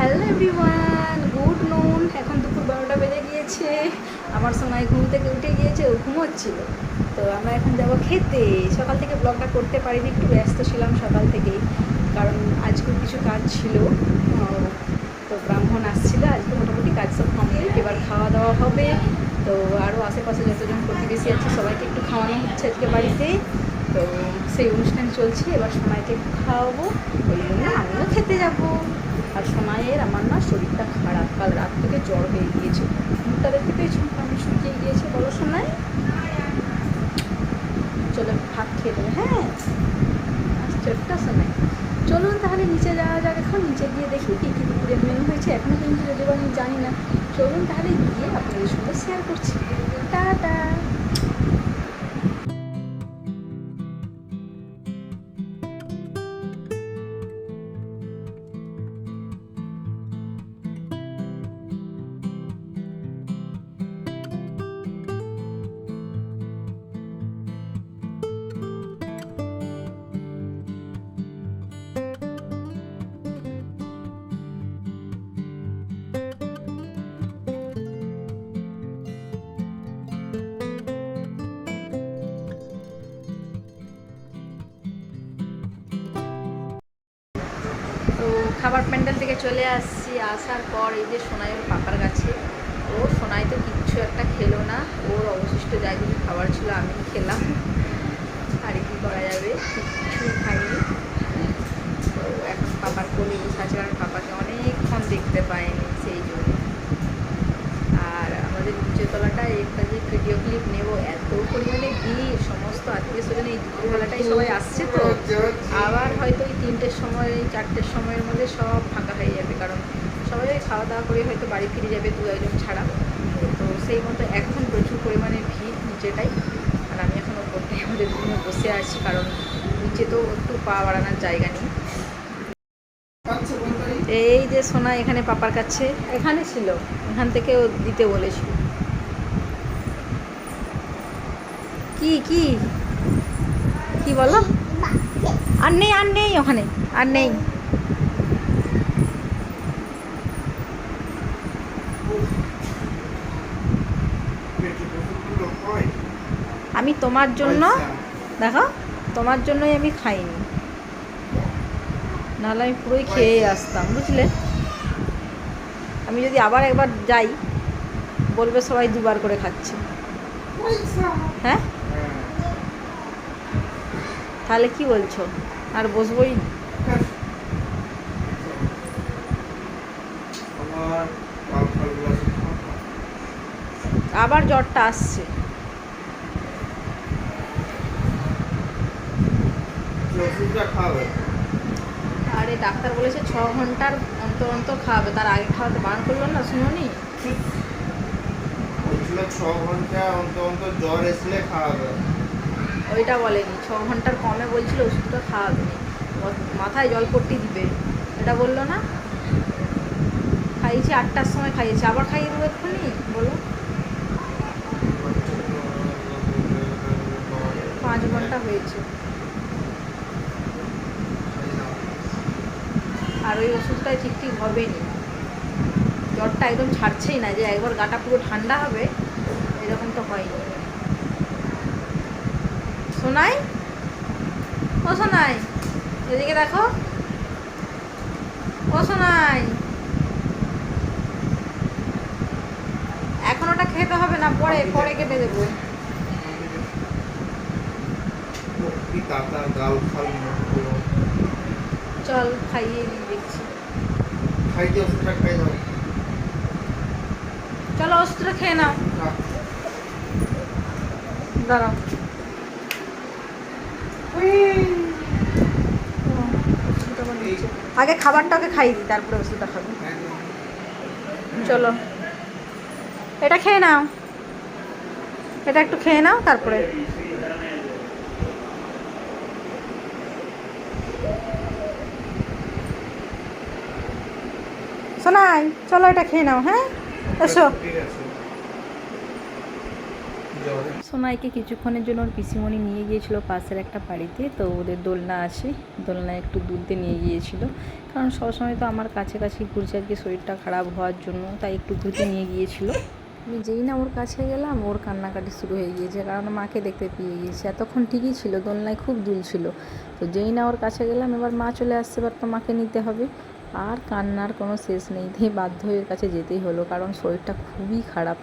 Hello everyone, good নুন। এখন দুপুর বারোটা বেজে গিয়েছে। আমার সময় ঘুম থেকে উঠে গিয়েছে, ও ঘুমোচ্ছিল। তো আমরা এখন যাব খেতে। সকাল থেকে ব্লগটা করতে পারিনি, একটু ব্যস্ত ছিলাম সকাল থেকেই, কারণ আজকে কিছু কাজ ছিল। তো ব্রাহ্মণ আসছিল, আজকে মোটামুটি কাজ সব কমপ্লিট এবার খাওয়া দাওয়া হবে। তো আরও আশেপাশে যতজন প্রতিবেশী আছে, সবাইকে একটু খাওয়ানো হচ্ছে আজকে বাড়িতে। তো সেই অনুষ্ঠান চলছে। এবার সোনাইকে একটু খাওয়াবো। ওই জন্য আমিও খেতে যাব। আর সোনাইয়ের আমার না শরীরটা খারাপ। কাল রাত থেকে জ্বর হয়ে গিয়েছে। মুখটা দেখতে পেয়েছি? আমি শুকিয়ে গিয়েছে বলো সোনাই চলো ভাত খেয়ে দেবে হ্যাঁ চোটটা সোনাই চলুন তাহলে নিচে যাওয়া যাক এখন। নিচে গিয়ে দেখি কী কী দুপুরের মেনু হয়েছে। এখনও কিন্তু যদি আমি জানি না। চলুন তাহলে গিয়ে আপনাদের সঙ্গে শেয়ার করছি। টাটা! তো খাবার প্যান্ডেল থেকে চলে আসছি। আসার পর এই যে সোনাইয়ের পাপার কাছে। ও সোনাই তো কিচ্ছু একটা খেলো না। ওর অবশিষ্ট যা কিছু খাবার ছিল আমি খেলাম। আর কি করা যাবে? কিছুই খাইনি। তো এখন পাপার কোলে বসে আছে কারণ পাপাকে অনেকক্ষণ দেখতে পাইনি সেই জন্য। আর আমাদের নিচেতলাটায় একটা যে ভিডিও ক্লিপ নেব, এত পরিমাণে ভিড়, সমস্ত আত্মীয় স্বজন এই দুপুরবেলাটাই সবাই আসছে তো। আবার হয়তো ওই তিনটের সময় চারটের সময়ের মধ্যে সব ফাঁকা হয়ে যাবে কারণ সবাই খাওয়া দাওয়া করে হয়তো বাড়ি ফিরে যাবে দু একজন ছাড়া। তো সেই মতো এখন প্রচুর পরিমাণে ভিড় নিচেটাই। আর আমি এখন ওপরটাই আমাদের রুমে বসে আছি কারণ নিচে তো একটু পা বাড়ানোর জায়গা নেই। এই যে সোনা এখানে পাপার কাছে। এখানে ছিল। এখান থেকে ও দিতে বলেছিল। কি কি? কি বলো? আর নেই আর নেই ওখানে, আর নেই। আমি তোমার জন্য, দেখো, তোমার জন্যই আমি খাইনি। নাহলে আমি পুরোই খেয়ে আসতাম, বুঝলে? আমি যদি আবার একবার যাই, বলবে সবাই দুবার করে খাচ্ছে। হ্যাঁ? তাহলে কি বলছো? আর বসবোই। আবার জ্বরটা আসছে। আরে ডাক্তার বলেছে ছ ঘণ্টার অন্তর অন্তর খাওয়াবে। তার আগে খাওয়াতে বারণ করল না শুনোনি? ছ ঘণ্টা অন্তর অন্তর জ্বর এসলে খাওয়াবে। ওইটা বলেনি, ছ ঘণ্টার কমে বলছিল ওষুধটা খাওয়াবে মাথায় জল পট্টি দিবে, এটা বলল না? খাইয়েছি, আটটার সময় খাইয়েছি, আবার খাইয়ে দেবো এক্ষুনি? বলো পাঁচ ঘণ্টা হয়েছে। আর ওই ওষুধটাই ঠিক ঠিক হবে নি জ্বরটা একদম ছাড়ছেই না, যে একবার গাটা পুরো ঠান্ডা হবে, এরকম তো হয়নি। শোনাই ও শোনাই এদিকে দেখো। ও শোনাই এখন ওটা খেতে হবে না পরে পরে কেটে দেবো। চল খাইয়ে দিই দেখছি। খাইতে ওষুধটা খাই দাও চলো ওষুধটা খেয়ে নাও। দাঁড়াও। আগে খাবারটাকে খাইয়ে দিই, তারপরে ওষুধটা খাব। চলো। এটা খেয়ে নাও। এটা একটু খেয়ে নাও, তারপরে। শোনাই চলো এটা খেয়ে নাও হ্যাঁ? এসো। সোনাইকে কিছুক্ষণের জন্য ওর পিসিমণি নিয়ে গিয়েছিল পাশের একটা বাড়িতে তো ওদের দোলনা আছে দোলনায় একটু দুধতে নিয়ে গিয়েছিল। কারণ সবসময় তো আমার কাছে কাছে ঘুরছে আজকে শরীরটা খারাপ হওয়ার জন্য তাই একটু ঘুরতে নিয়ে গিয়েছিল। আমি যেই না ওর কাছে গেলাম ওর কান্নাকাটি শুরু হয়ে গিয়েছে কারণ মাকে দেখতে পেয়ে গিয়েছে। এতক্ষণ ঠিকই ছিল দোলনায় খুব দুলছিল তো যেই না ওর কাছে গেলাম এবার মা চলে আসছে এবার তো মাকে নিতে হবে। আর কান্নার কোনো শেষ নেই দিয়ে বাধ্য হয়ে কাছে যেতেই হলো কারণ শরীরটা খুবই খারাপ।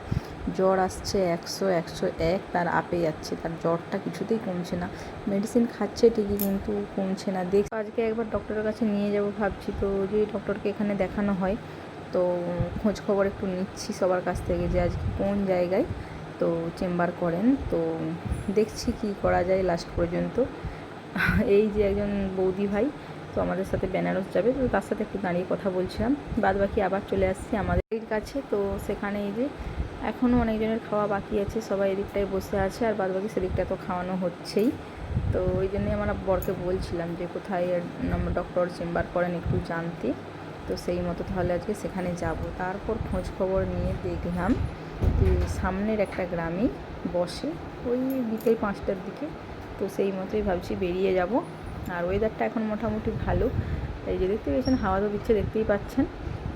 জ্বর আসছে একশো একশো এক, তার আপে যাচ্ছে। তার জ্বরটা কিছুতেই কমছে না। মেডিসিন খাচ্ছে ঠিকই, কিন্তু কমছে না। দেখ, আজকে একবার ডক্টরের কাছে নিয়ে যাব ভাবছি। তো যে ডক্টরকে এখানে দেখানো হয়, তো খোঁজ খবর একটু নিচ্ছি সবার কাছ থেকে যে আজকে কোন জায়গায়। তো চেম্বার করেন, তো দেখছি কি করা যায় লাস্ট পর্যন্ত। এই যে একজন বৌদি ভাই, তো আমাদের সাথে বেনারস যাবে, তো তার সাথে একটু দাঁড়িয়ে কথা বলছিলাম। বাদ বাকি আবার চলে আসছি আমাদের কাছে। তো সেখানে এই যে এখনও অনেকজনের খাওয়া বাকি আছে, সবাই এদিকটায় বসে আছে আর বাদ বাকি সেদিকটা তো খাওয়ানো হচ্ছেই। তো ওই জন্যই আমরা বরকে বলছিলাম যে কোথায় ডক্টর চেম্বার করেন একটু জানতে। তো সেই মতো তাহলে আজকে সেখানে যাব। তারপর খোঁজ খবর নিয়ে দেখলাম যে সামনের একটা গ্রামে বসে, ওই বিকেল পাঁচটার দিকে। তো সেই মতোই ভাবছি বেরিয়ে যাব। আর ওয়েদারটা এখন মোটামুটি ভালো। এই যে দেখতে পেয়েছেন, হাওয়া তো দিচ্ছে, দেখতেই পাচ্ছেন।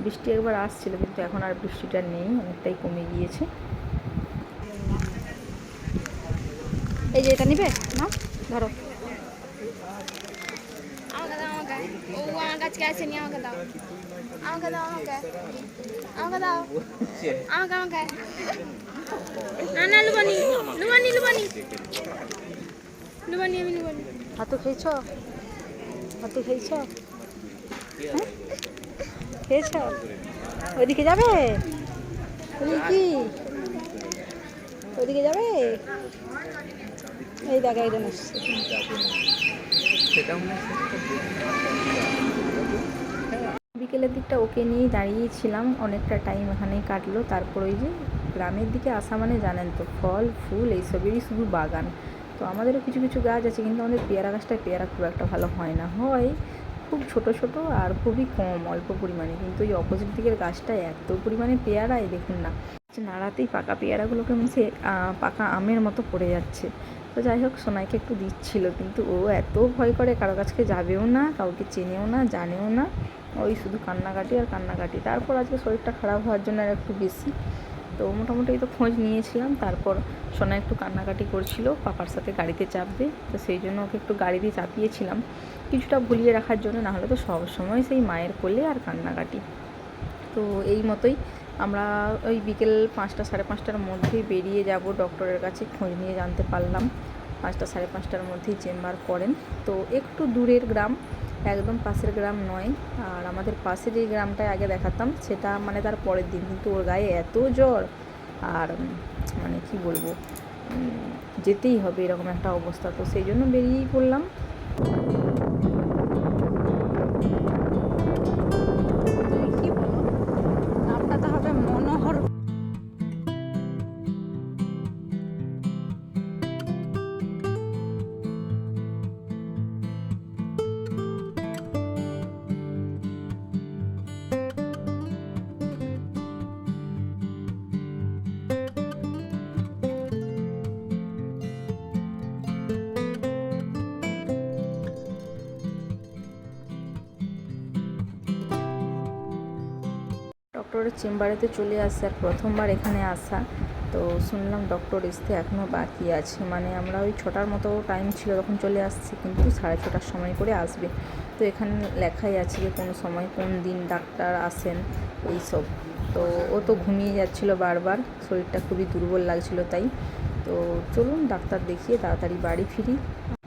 বৃষ্টি একবার আসছিল কিন্তু এখন আর বৃষ্টিটা নেই অনেকটাই কমে গিয়েছে। এই যে এটা নিবে? না? ধরো। আমাকে দাও আমাকে। ও আমার কাছে আসে নি আমাকে দাও। আমাকে দাও আমাকে। আমাকে দাও। আমাকে আমাকে। না না লুবানি। লুবানি লুবানি। লুবানি আমি লুবানি। হাতু খেয়েছ? হাতু খেয়েছ? হ্যাঁ? খেয়েছ? ওইদিকে যাবে? কি? ওইদিকে যাবে? এই দেখা একজন বিকেলের দিকটা ওকে নিয়েই দাঁড়িয়েছিলাম। অনেকটা টাইম এখানেই কাটলো। তারপর ওই যে গ্রামের দিকে আসা মানে জানেন তো, ফল, ফুল, এইসবেরই শুধু বাগান। তো আমাদেরও কিছু কিছু গাছ আছে, কিন্তু আমাদের পেয়ারা গাছটায় পেয়ারা খুব একটা ভালো হয় না। হয় খুব ছোট ছোট আর খুবই কম, অল্প পরিমাণে। কিন্তু ওই অপোজিট দিকের গাছটায় এত পরিমাণে পেয়ারা দেখুন না। নাড়াতেই পাকা পেয়ারাগুলোকে হচ্ছে পাকা আমের মতো পড়ে যাচ্ছে। তো যাই হোক, সোনাইকে একটু দিচ্ছিল, কিন্তু ও এত ভয় করে কারও কাছকে যাবেও না, কাউকে চেনেও না, জানেও না। ওই শুধু কান্নাকাটি আর কান্নাকাটি। তারপর আজকে শরীরটা খারাপ হওয়ার জন্য আর একটু বেশি। তো মোটামুটি তো খোঁজ নিয়েছিলাম, তারপর সোনা একটু কান্নাকাটি করছিল, পাপার সাথে গাড়িতে চাপবে, তো সেই জন্য ওকে একটু গাড়িতে চাপিয়েছিলাম। কিছুটা ভুলিয়ে রাখার জন্য নাহলে তো সব সময় সেই মায়ের কোলে আর কান্নাকাটি। তো এই মতোই আমরা ওই বিকেল পাঁচটা, সাড়ে পাঁচটার মধ্যেই বেরিয়ে যাব ডক্টরের কাছে, খোঁজ নিয়ে জানতে পারলাম। পাঁচটা, সাড়ে পাঁচটার মধ্যেই চেম্বার করেন। তো একটু দূরের গ্রাম একদম পাশের গ্রাম নয়। আর আমাদের পাশে যেই গ্রামটায় আগে দেখাতাম, সেটা মানে তার পরের দিন। কিন্তু ওর গায়ে এত জ্বর, আর মানে কি বলব যেতেই হবে এরকম একটা অবস্থা। তো সেই জন্য বেরিয়েই পড়লাম। ডক্টরের চেম্বারেতে চলে আসছে আর প্রথমবার এখানে আসা। তো শুনলাম ডক্টর আসতে এখনও বাকি আছে। মানে আমরা ওই ছটার মতো টাইম ছিল তখন চলে আসছি, কিন্তু সাড়ে ছটার সময় করে আসবে। তো এখানে লেখাই আছে যে কোন সময় কোন দিন ডাক্তার আসেন এইসব তো ও তো ঘুমিয়ে যাচ্ছিল বারবার, শরীরটা খুবই দুর্বল লাগছিল তাই। তো চলুন ডাক্তার দেখিয়ে তাড়াতাড়ি বাড়ি ফিরি।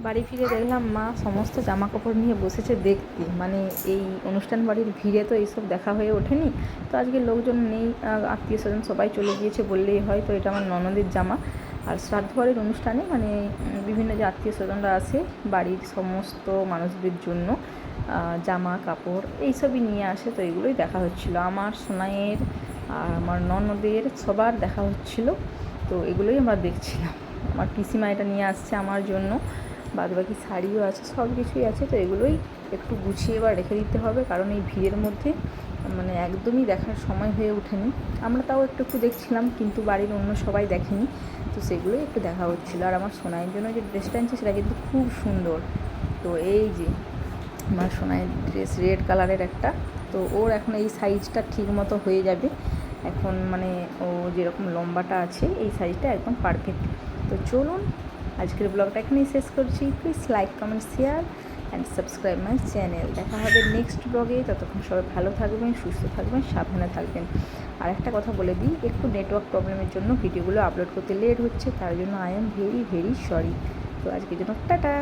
বাড়ি ফিরে দেখলাম, মা সমস্ত জামা কাপড় নিয়ে বসেছে দেখতে। মানে এই অনুষ্ঠান বাড়ির ভিড়ে তো এইসব দেখা হয়ে ওঠেনি। তো আজকে লোকজন নেই আত্মীয় স্বজন সবাই চলে গিয়েছে বললেই হয়, তো এটা আমার ননদের জামা। আর শ্রাদ্ধ বাড়ির অনুষ্ঠানে মানে বিভিন্ন যে আত্মীয় স্বজনরা আসে, বাড়ির সমস্ত মানুষদের জন্য জামা কাপড় এইসবই নিয়ে আসে, তো এগুলোই দেখা হচ্ছিল। আমার সোনাইয়ের, আর আমার ননদের সবার দেখা হচ্ছিল, তো এগুলোই আমরা দেখছিলাম। আমার পিসিমা এটা নিয়ে আসছে আমার জন্য। বাদ বাকি শাড়িও আছে, সব কিছুই আছে, তো এগুলোই একটু গুছিয়ে বা রেখে দিতে হবে, কারণ এই ভিড়ের মধ্যে মানে একদমই দেখার সময় হয়ে ওঠেনি। আমরা তাও একটু একটু দেখছিলাম, কিন্তু বাড়ির অন্য সবাই দেখেনি, তো সেগুলোই একটু দেখা হচ্ছিল। আর আমার সোনাইয়ের জন্য যে ড্রেসটা আনছি, সেটা কিন্তু খুব সুন্দর। তো এই যে আমার সোনাইয়ের ড্রেস রেড কালারের একটা, তো ওর এখন এই সাইজটা ঠিক মতো হয়ে যাবে। এখন মানে ও যেরকম লম্বাটা আছে, এই সাইজটা একদম পারফেক্ট তো চলুন আজকের ব্লগটা এখানেই শেষ করছি। Please like comment share and subscribe my channel দেখা হবে নেক্সট ব্লগে ততক্ষণ সবাই ভালো থাকবেন, সুস্থ থাকবেন, সাবধানে থাকবেন। আর একটা কথা বলে দিই, একটু নেটওয়ার্ক প্রবলেমের জন্য ভিডিওগুলো আপলোড করতে লেট হচ্ছে। তার জন্য I am very very sorry তো আজকের জন্য টাটা।